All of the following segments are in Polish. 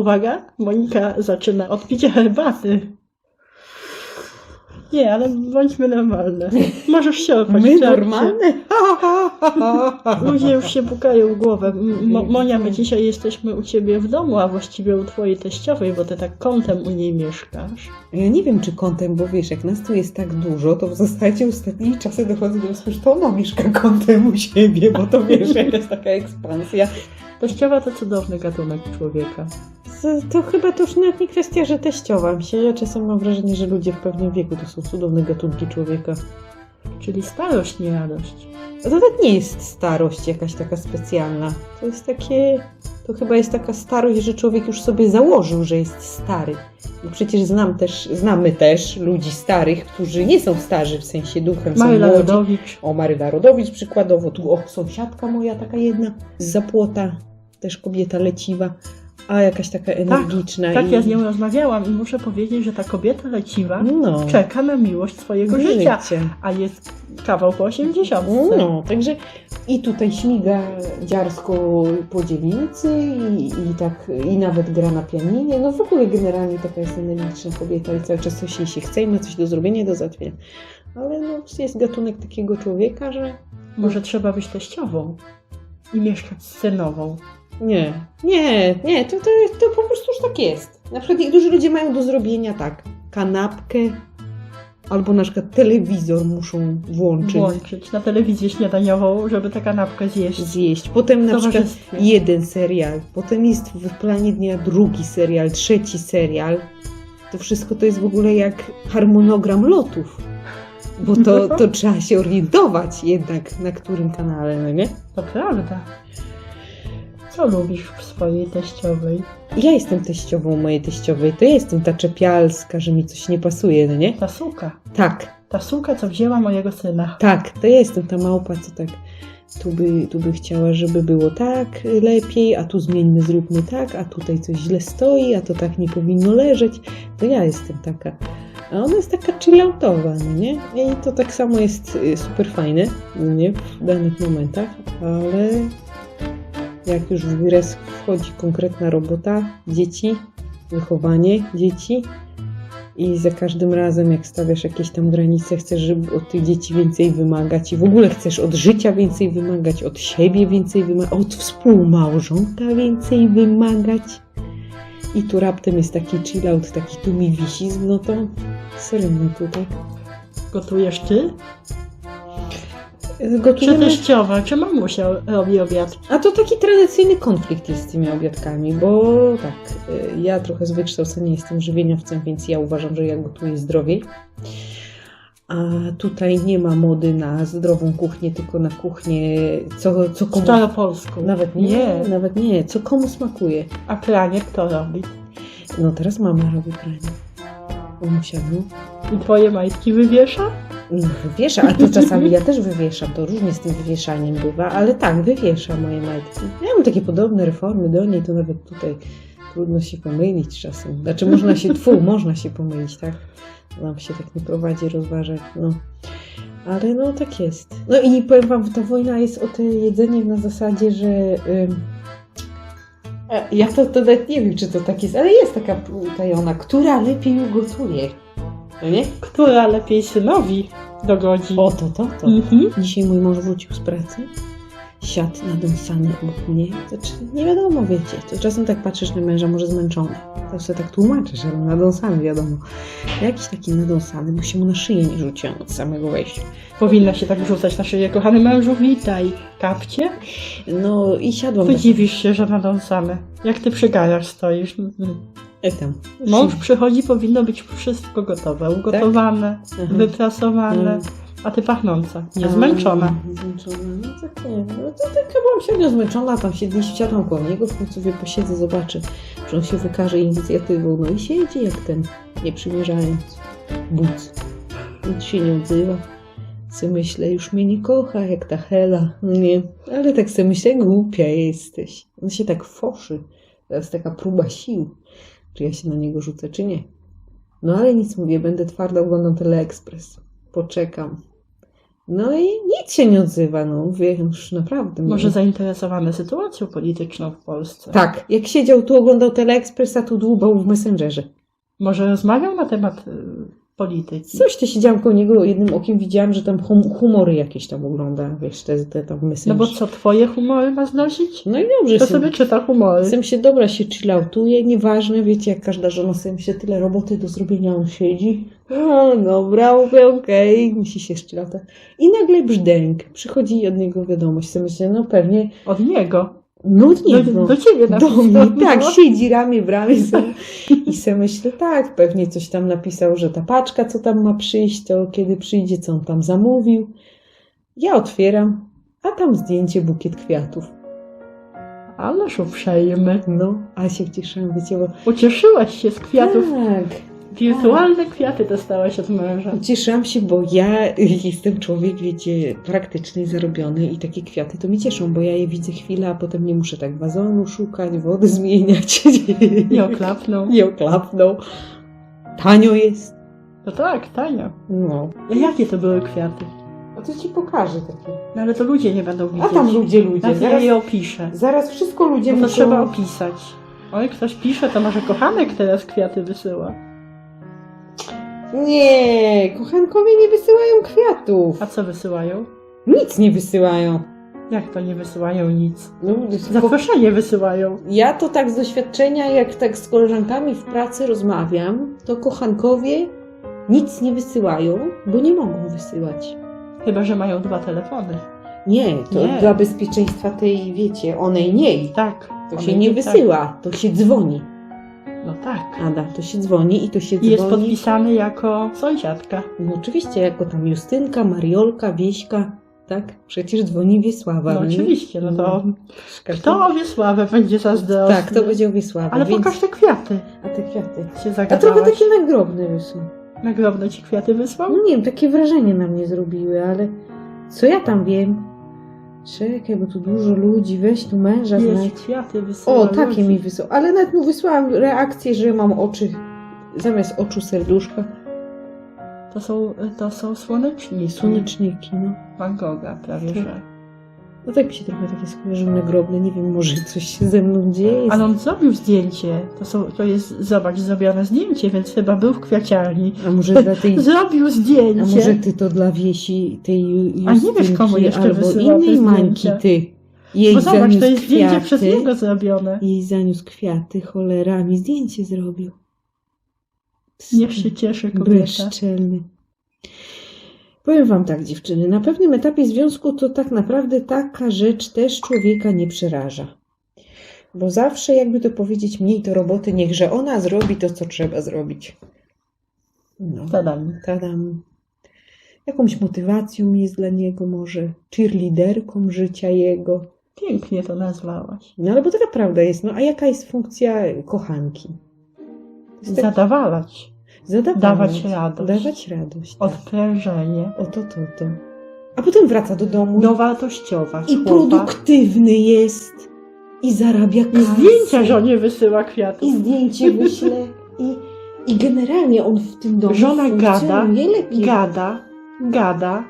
Uwaga, Monika zaczyna od picia herbaty. Nie, ale bądźmy normalne. Możesz się opać. My w trakcie. normalne? Ludzie już się pukają głowę. Mo- Monia, my dzisiaj jesteśmy u ciebie w domu, a właściwie u twojej teściowej, bo ty tak kątem u niej mieszkasz. Ja nie wiem, czy kątem, bo wiesz, jak nas tu jest tak dużo, to w zasadzie ostatnimi czasy dochodzę do wniosku, że to ona mieszka kątem u siebie, bo to wiesz, jakaś taka ekspansja. Teściowa to cudowny gatunek człowieka. To, chyba to już nawet nie kwestia, że teściowa się. Ja czasem mam wrażenie, że ludzie w pewnym wieku to są cudowne gatunki człowieka. Czyli starość, nie radość. To nawet nie jest starość jakaś taka specjalna. To jest takie. To chyba jest taka starość, że człowiek już sobie założył, że jest stary. Bo przecież znam też, znamy też ludzi starych, którzy nie są starzy w sensie duchem, są Maryla młodzi. Rodowicz. O, Maryla Rodowicz przykładowo, tu o, sąsiadka moja taka jedna z zapłota, też kobieta leciwa, a jakaś taka energiczna. Tak, i... ja z nią rozmawiałam i muszę powiedzieć, że ta kobieta leciwa no, czeka na miłość swojego życia, a jest kawał po 80. No, także i tutaj śmiga dziarsko po dzielnicy i, i tak, i nawet gra na pianinie. No w ogóle generalnie taka jest energiczna kobieta i cały czas coś jej się chce i ma coś do zrobienia do załatwienia. Ale no, jest gatunek takiego człowieka, że Może trzeba być teściową i mieszkać z synową. Nie, nie, nie, to, to, to po prostu już tak jest. Na przykład niektórzy ludzie mają do zrobienia tak, kanapkę albo na przykład telewizor muszą włączyć, Włączyć na telewizję śniadaniową, żeby tę kanapkę zjeść. zjeść. Potem na przykład jeden serial, potem jest w planie dnia drugi serial, trzeci serial. To wszystko to jest w ogóle jak harmonogram lotów. Bo to, to trzeba się orientować jednak, na którym kanale, no nie? To prawda. Co lubisz w swojej teściowej? Ja jestem teściową mojej teściowej, to ja jestem ta czepialska, że mi coś nie pasuje, no nie? Ta suka. Tak, Ta suka, co wzięła mojego syna. tak, to ja jestem ta małpa, co tak tu by, tu by chciała, żeby było tak lepiej, a tu zmieńmy, zróbmy tak, a tutaj coś źle stoi, a to tak nie powinno leżeć. To ja jestem taka. A ona jest taka chilloutowa, no nie? I to tak samo jest y, super fajne, no nie? W danych momentach, ale jak już w grę wchodzi konkretna robota, dzieci, wychowanie dzieci, i za każdym razem, jak stawiasz jakieś tam granice, chcesz, żeby od tych dzieci więcej wymagać i w ogóle chcesz od życia więcej wymagać, od siebie więcej wymagać, od współmałżonka więcej wymagać. I tu raptem jest taki chillout, taki tu mi no to serio tutaj. Gotujesz ty? Czy Gotujemy... teściowa, czy mamusia robi obiad? A to taki tradycyjny konflikt jest z tymi obiadkami, bo tak, y, ja trochę z wykształcenia jestem żywieniowcem, więc ja uważam, że ja gotuję zdrowiej. A tutaj nie ma mody na zdrową kuchnię, tylko na kuchnię, co, co komu... Staropolską. Nawet nie, nawet nie, co komu smakuje. A pranie kto robi? No teraz mama robi pranie. Mamusia, no. I twoje majtki wywiesza? No, wywiesza, ale to czasami ja też wywieszam, to różnie z tym wywieszaniem bywa, ale tak, wywiesza moje majtki. Ja mam takie podobne reformy do niej, to nawet tutaj trudno się pomylić czasem. Znaczy można się, tfu, można się pomylić, tak? Nam się tak nie prowadzi rozważać, no. Ale no tak jest. No i powiem wam, ta wojna jest o to jedzenie na zasadzie, że... E, ja to, to nawet nie wiem, czy to tak jest, ale jest taka utajona, która lepiej gotuje. No nie? Która lepiej synowi dogodzi? O, to, to, to. Mhm. Dzisiaj mój mąż wrócił z pracy. Siadł nadąsany obok mnie. Znaczy, nie wiadomo, wiecie. To czasem tak patrzysz na męża, może zmęczony. To sobie tak tłumaczysz, ale nadąsany, wiadomo. Jakiś taki nadąsany, bo się mu na szyję nie rzuciłam od samego wejścia. Powinna się tak rzucać na szyję. Kochany mężu, witaj. Kapcie? No i siadłam. Ty tak- dziwisz się, że nadąsamy. Jak ty przy stoisz. Mhm. Tam. Mąż przychodzi, powinno być wszystko gotowe. Ugotowane, Aha. wyprasowane. Mm. A ty pachnąca, niezmęczona. A, Zmęczona. No tak nie wiem. No to tak byłam średnio zmęczona, tam siedli, siadłam koło niego, w końcu sobie posiedzę, zobaczę, czy on się wykaże inicjatywą. No i siedzi jak ten, nie przymierzając. Buc. Nic się nie odzywa. Co myślę, już mnie nie kocha, jak ta Hela. No Nie, ale tak sobie myślę, głupia jesteś. On się tak foszy. Teraz taka próba sił. Czy ja się na niego rzucę, czy nie. No ale nic mówię, będę twardo oglądał Teleekspres. Poczekam. No i nic się nie odzywa, no mówię, już naprawdę. Może mówię. zainteresowany sytuacją polityczną w Polsce. Tak, jak siedział tu, oglądał Teleekspres, a tu dłubał w Messengerze. Może rozmawiał na temat y, polityki. Coś to siedziałam koło niego, jednym okiem widziałam, że tam hum- humory jakieś tam ogląda, wiesz, te, te tam w No bo co, twoje humory ma znosić? No i dobrze, To sobie, sobie czyta humory. Sam się dobra się chilloutuje, nieważne, wiecie, jak każda żona sobie się tyle roboty do zrobienia, on siedzi. A, dobra, mówię, okej, musi się chilloutować. I nagle brzdęk, przychodzi od niego wiadomość, sobie myślę, no pewnie, Od niego. No od Do, niego. do ciebie do napisał. mnie, tak, no. siedzi ramię w ramię sobie. i sobie myślę, tak, pewnie coś tam napisał, że ta paczka, co tam ma przyjść, to kiedy przyjdzie, co on tam zamówił. Ja otwieram, a tam zdjęcie, bukiet kwiatów. Ależ uprzejmy. No, a się cieszyłam, wiecie, bo Ucieszyłaś się z kwiatów. tak, Wirtualne kwiaty dostałaś od męża. Cieszyłam się, bo ja jestem człowiek, wiecie, praktyczny zarobiony i takie kwiaty to mi cieszą, bo ja je widzę chwilę, a potem nie muszę tak wazonu szukać, wody zmieniać. Nie oklapnął. Nie oklapną. Tanio jest. No tak, tanio. No. A jakie to były kwiaty? A to ci pokażę takie. No ale to ludzie nie będą widzieć. A tam ludzie, ludzie. Zaraz Zaraz, je opiszę. zaraz wszystko ludzie No to muszą- trzeba opisać. Oj, ktoś pisze, to może kochanek teraz kwiaty wysyła. Nie, kochankowie nie wysyłają kwiatów. A co wysyłają? Nic nie wysyłają. Jak to nie wysyłają nic? No, Zaproszenie wysyłają. Ja to tak z doświadczenia, jak tak z koleżankami w pracy rozmawiam, to kochankowie nic nie wysyłają, bo nie mogą wysyłać. Chyba, że mają dwa telefony. Nie, to Nie. dla bezpieczeństwa tej, wiecie, onej niej. Tak. To się nie tak. wysyła, to się dzwoni. No tak. Ada, to się dzwoni i to się I jest dzwoni. podpisany jako sąsiadka. No oczywiście, jako tam Justynka, Mariolka, Wieśka, tak? Przecież dzwoni Wiesława. No nie? oczywiście, no to Każdy- kto o Wiesławę będzie zazdrosny? Tak, to będzie Wiesława. Ale więc... pokaż te kwiaty. A te kwiaty. Się A zagadałaś. trochę takie nagrobne wysłał. Nagrobne ci kwiaty wysłał? No nie wiem, takie wrażenie na mnie zrobiły, ale co ja tam wiem? Czekaj, bo tu dużo ludzi, weź tu męża Jest znajdź. kwiaty wysyła O, takie ludzi. mi wysłał. Ale nawet mu wysłałam reakcję, że mam oczy, zamiast oczu serduszka, To są, to są słoneczniki. słoneczniki, no. Van Gogha prawie, Tak. że. No tak mi się trochę takie skojarzyły nagrobne, nie wiem, może coś się ze mną dzieje. Ale on zrobił zdjęcie. To, są, to jest, zobacz, zrobione zdjęcie, więc chyba był w kwiaciarni. A może dla tej... Zrobił A zdjęcie. może ty to dla Wiesi, tej Ju- A nie wiesz, komu Justynki, jeszcze albo innej Mańki, ty. Jej Bo zobacz, zaniósł to jest zdjęcie kwiaty. przez niego zrobione. Jej zaniósł kwiaty, cholera, mi zdjęcie zrobił. Niech się cieszy kobieta. Bezczelny. Powiem wam tak, dziewczyny, na pewnym etapie związku to tak naprawdę taka rzecz też człowieka nie przeraża. Bo zawsze, jakby to powiedzieć, mniej to roboty, niechże ona zrobi to, co trzeba zrobić. No, Tadam. tadam. Jakąś motywacją jest dla niego może, cheerleaderką życia jego. Pięknie to nazwałaś. No ale bo taka prawda jest, no a jaka jest funkcja kochanki? Jest Zadawalać. Zadawać, dawać radość. Dawać radość. Tak. Odprężenie. O to, to. A potem wraca do domu Dowartościować i chłopa. produktywny jest i zarabia I kasę. zdjęcia żonie wysyła kwiatów. I zdjęcie wyśle. I, I generalnie on w tym domu Żona gada, lepiej. Gada, gada.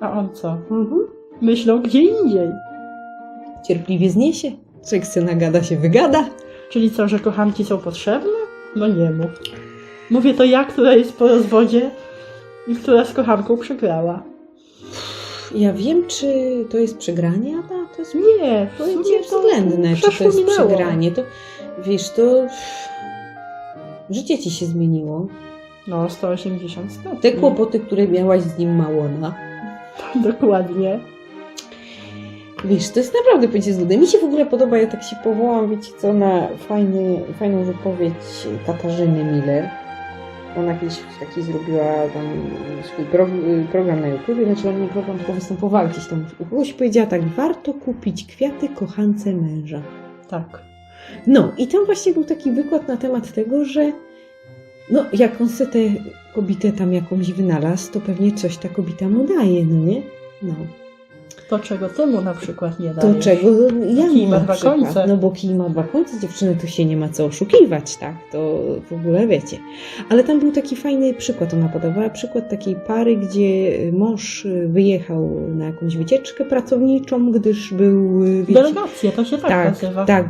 A on co? Mhm. Myślą gdzie indziej. Cierpliwie zniesie. Czek se nagada się wygada. Czyli co, że kochanki są potrzebne? No nie mów. Mówię to ja, która jest po rozwodzie i która z kochanką przegrała. Ja wiem, czy to jest przegranie, a to jest Nie, To jest to względne, czy to jest minęło. przegranie. To wiesz, to życie ci się zmieniło. No, 180 stopni. Te kłopoty, które miałaś z nim Małona. Dokładnie. Wiesz, to jest naprawdę bycie zgodne. Mi się w ogóle podoba, ja tak się powołam, wiecie co, na fajny, fajną wypowiedź Katarzyny Miller. Ona kiedyś taki zrobiła tam swój pro, program na YouTube, znaczy ona nie program, tylko występowała gdzieś tam. u kogoś powiedziała tak, warto kupić kwiaty kochance męża. Tak. No i tam właśnie był taki wykład na temat tego, że no jak on se tę kobietę tam jakąś wynalazł, to pewnie coś ta kobieta mu daje, no nie? No. To, czego ty mu na przykład nie To dajesz. czego ja Kij ma dwa przykład. końce. No bo kij ma dwa końce, dziewczyny, tu się nie ma co oszukiwać, tak? To w ogóle wiecie. Ale tam był taki fajny przykład, ona podawała przykład takiej pary, gdzie mąż wyjechał na jakąś wycieczkę pracowniczą, gdyż był, wiecie, Delegacje, to się tak, tak, nazywa. tak,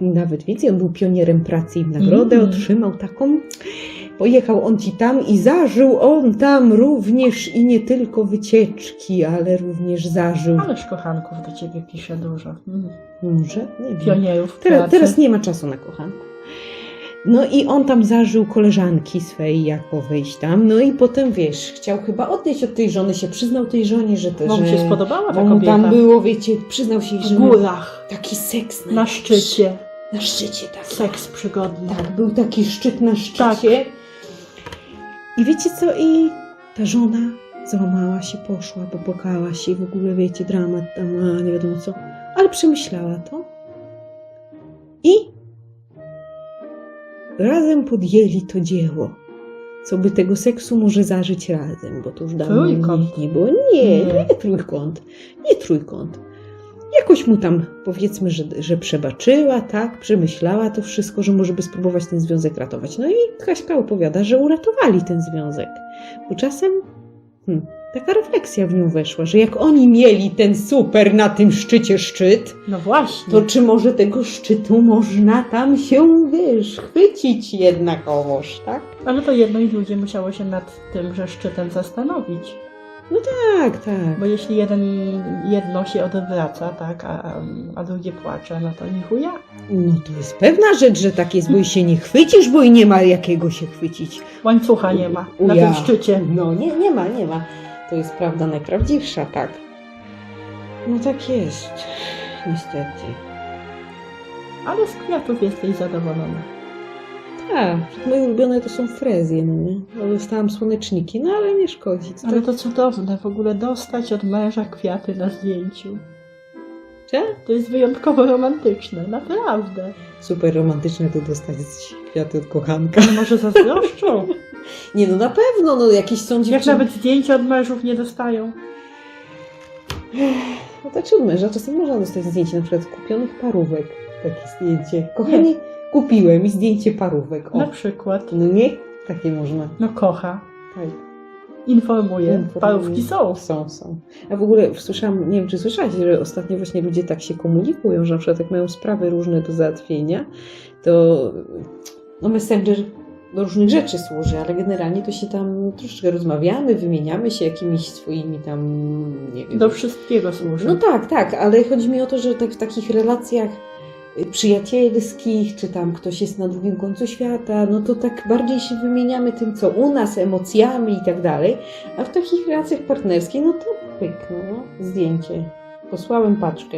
nawet więcej, on był pionierem pracy i w nagrodę Mm. otrzymał taką. Pojechał on ci tam i zażył on tam również i nie tylko wycieczki, ale również zażył. Ależ kochanków do ciebie pisze dużo. Mm. Może? Nie wiem. Pionierów Teraz, pracy. teraz nie ma czasu na kochanku. No i on tam zażył koleżanki swej, jako wejść tam. No i potem, wiesz, chciał chyba odejść od tej żony, się przyznał tej żonie, że to, Bo mu że... się spodobała ta mu kobieta. tam było, wiecie, przyznał się, w że górach, taki seks na szczycie. Na szczycie, tak. Seks przygodny. Tak, był taki szczyt na szczycie. I wiecie co? I ta żona załamała się, poszła, popłakała się i w ogóle, wiecie, dramat tam, a nie wiadomo co. Ale przemyślała to. I razem podjęli to dzieło. Co by tego seksu może zażyć razem, bo to już dawno Trójkąt. nie, było. Nie, Nie. nie, trójkąt. Nie trójkąt. Jakoś mu tam, powiedzmy, że, że przebaczyła, tak, przemyślała to wszystko, że może by spróbować ten związek ratować. No i Kaśka opowiada, że uratowali ten związek. Bo czasem hmm, taka refleksja w nią weszła, że jak oni mieli ten super na tym szczycie szczyt, No właśnie. to czy może tego szczytu można tam się, wiesz, chwycić jednakowoż, tak? Ale to jedno i drugie musiało się nad tym, że szczytem zastanowić. Tak, tak. Bo jeśli jeden, jedno się odwraca, tak, a, a drugie płacze, no to nie chuja. No to jest pewna rzecz, że tak jest, bo i się nie chwycisz, bo i nie ma jakiego się chwycić. Łańcucha nie ma na tym szczycie. No nie, nie ma, nie ma. To jest prawda najprawdziwsza, tak. No tak jest. Niestety. Ale z kwiatów jesteś zadowolona. Tak, moje ulubione to są frezje, no nie? Dostałam słoneczniki, no ale nie szkodzi. To Ale to cudowne w ogóle dostać od męża kwiaty na zdjęciu. Cze? To jest wyjątkowo romantyczne, naprawdę. Super romantyczne to dostać kwiaty od kochanka. No może zazdroszczą? Nie no, na pewno, no jakieś są Jak dziewczyny... nawet zdjęcia od mężów nie dostają. No tak się od męża czasem można dostać zdjęcie na przykład kupionych parówek. Takie zdjęcie. Kochanie, kupiłem i zdjęcie parówek. O, Na przykład. no nie? Takie można. No kocha. Tak. Informuje. Informuję. Parówki są. Są, są. A w ogóle słyszałam, nie wiem czy słyszałaś, że ostatnio właśnie ludzie tak się komunikują, że na przykład jak mają sprawy różne do załatwienia, to no Messenger do różnych rzeczy służy, ale generalnie to się tam troszeczkę rozmawiamy, wymieniamy się jakimiś swoimi tam, nie wiem. Do wszystkiego służy. No tak, tak, ale chodzi mi o to, że tak w takich relacjach przyjacielskich, czy tam ktoś jest na drugim końcu świata, no to tak bardziej się wymieniamy tym, co u nas, emocjami i tak dalej, a w takich relacjach partnerskich, no to pyk, no, no zdjęcie. Posłałem paczkę,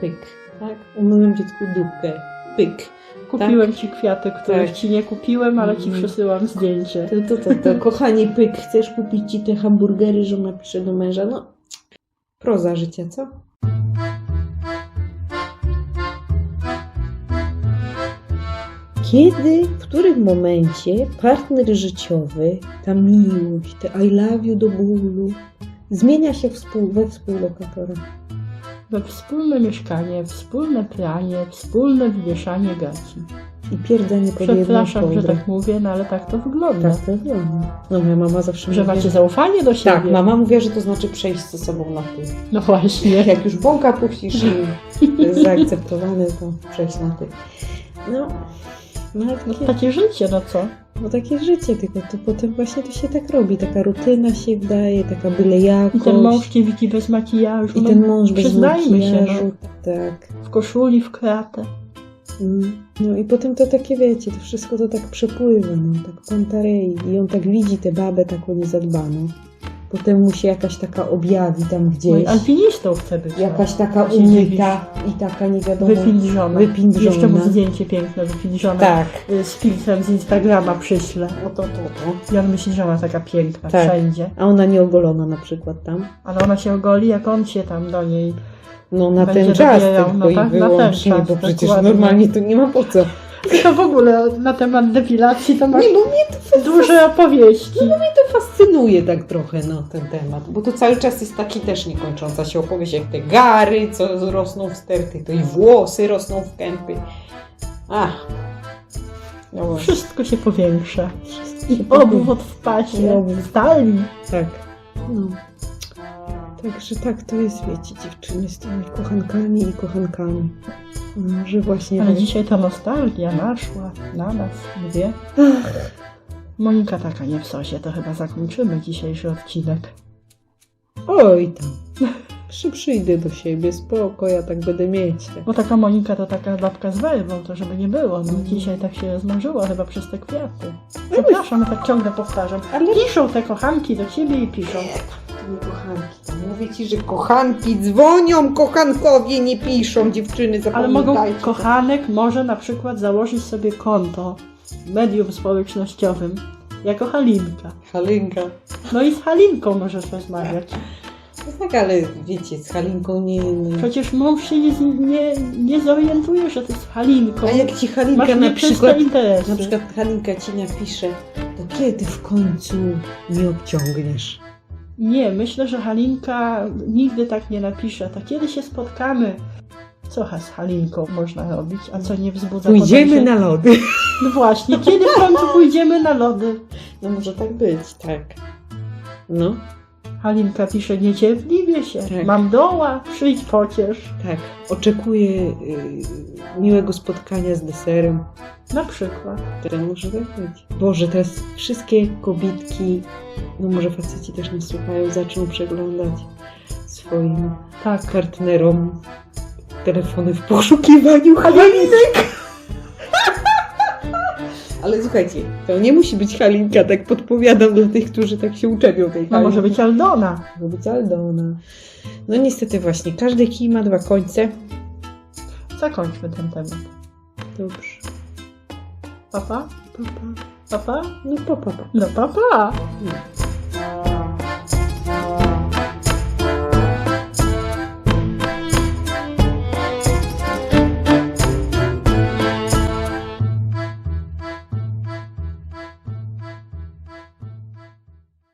pyk, tak? Umyłem dziecku dupkę, pyk. Kupiłem ci kwiaty, których Tak. ci nie kupiłem, ale ci Mhm. przesyłam zdjęcie. To, to, to, to kochanie, pyk, chcesz kupić ci te hamburgery, żona pisze do męża, no proza życia, co? Kiedy, w którym momencie partner życiowy, ta miłość, te I love you do bólu, zmienia się współ, we współlokatora? We wspólne mieszkanie, wspólne pranie, wspólne wywieszanie gaci. I pierdzenie pod Przepraszam, że tak mówię, no ale tak to wygląda. Tak, to wygląda. No moja mama zawsze Że macie zaufanie do siebie. Tak, mama mówiła, że to znaczy przejść ze sobą na ty. No właśnie. Jak już bąka puścisz i zaakceptowane, to przejść na ty. No, no, No takie, takie życie, no co? no takie życie, tylko to potem właśnie to się tak robi. Taka rutyna się wdaje, taka byle I jakość. ten mąż kiewiki bez makijażu. I no, ten mąż bez przyznajmy się, makijażu. Tak. W koszuli, w kratę. Mm. No i potem to takie, wiecie, to wszystko to tak przepływa, no, tak pantarei. I on tak widzi tę babę taką niezadbaną. Potem mu się jakaś taka objawi tam No gdzieś. i alpinistą chce być. Jakaś taka Ja się umyta i taka nie wiadomo. Wypindrzona. Wypindrzona. Jeszcze mu zdjęcie piękne, wypindrzone. Tak. Y, Z filtrem z Instagrama przyślę. No to, to, to. I on myśli, że ona taka piękna Tak. wszędzie. A ona nieogolona na przykład tam. Ale ona się ogoli, jak on się tam do niej. No na Będzie ten czas dobierał, tylko no tak, na ten wyłącznie, czas, bo przecież dokładnie. normalnie to nie ma po co. To w ogóle na temat depilacji to masz Nie, bo mnie to, duże opowieści. to fascynuje tak trochę no, ten temat, bo to cały czas jest taki też niekończąca się opowieść, jak te gary, co rosną w sterty, to i włosy rosną w kępy. Ach. No właśnie. Wszystko się powiększa. I obwód w pasie. I obwód. Stali. Tak. No. Także tak to jest, wiecie, dziewczyny z tymi kochankami i kochankami. No, że właśnie Ale tak- dzisiaj ta nostalgia naszła na nas dwie. Monika taka nie w sosie, to chyba zakończymy dzisiejszy odcinek. Oj tam. Przy, przyjdę do siebie, spoko, ja tak będę mieć. Tak. Bo taka Monika to taka babka z werwą, to żeby nie było. No, dzisiaj tak się zmarzyła chyba przez te kwiaty. Przepraszam, ja tak ciągle powtarzam. Ale Piszą te kochanki do ciebie i piszą. Nie kochanki. Mówię ci, że kochanki dzwonią, kochankowie nie piszą, dziewczyny, Ale mogą, zapamiętajcie. kochanek może na przykład założyć sobie konto w medium społecznościowym jako Halinka. Halinka. No i z Halinką możesz rozmawiać. No tak, ale wiecie, z Halinką nie... nie. Przecież mąż się nie, nie, nie zorientuje, że to jest Halinką. A jak ci Halinka Masz na nieczyste przykład... interesy. Na przykład Halinka ci napisze, to kiedy w końcu nie obciągniesz? Nie, myślę, że Halinka nigdy tak nie napisze. To kiedy się spotkamy? Co z Halinką można robić, a co nie wzbudza Pójdziemy na lody. No właśnie, kiedy w końcu pójdziemy na lody? No może tak być, tak. No, Halinka pisze niecierpliwie się. Tak. Mam doła, przyjdź pociesz. tak. Oczekuję y, miłego spotkania z deserem. Na przykład. Teraz może tak być. Boże, teraz wszystkie kobietki, no może faceci też nas słuchają, zaczną przeglądać swoim Tak. partnerom telefony w poszukiwaniu Halinek. Ale słuchajcie, to nie musi być Halinka, tak podpowiadam dla tych, którzy tak się uczepią tej No Halinki. może być Aldona. Może być Aldona. No niestety właśnie, każdy kij ma dwa końce. Zakończmy ten temat. Dobrze. Papa? Pa, pa. Papa? No pa, pa, pa. No papa. No.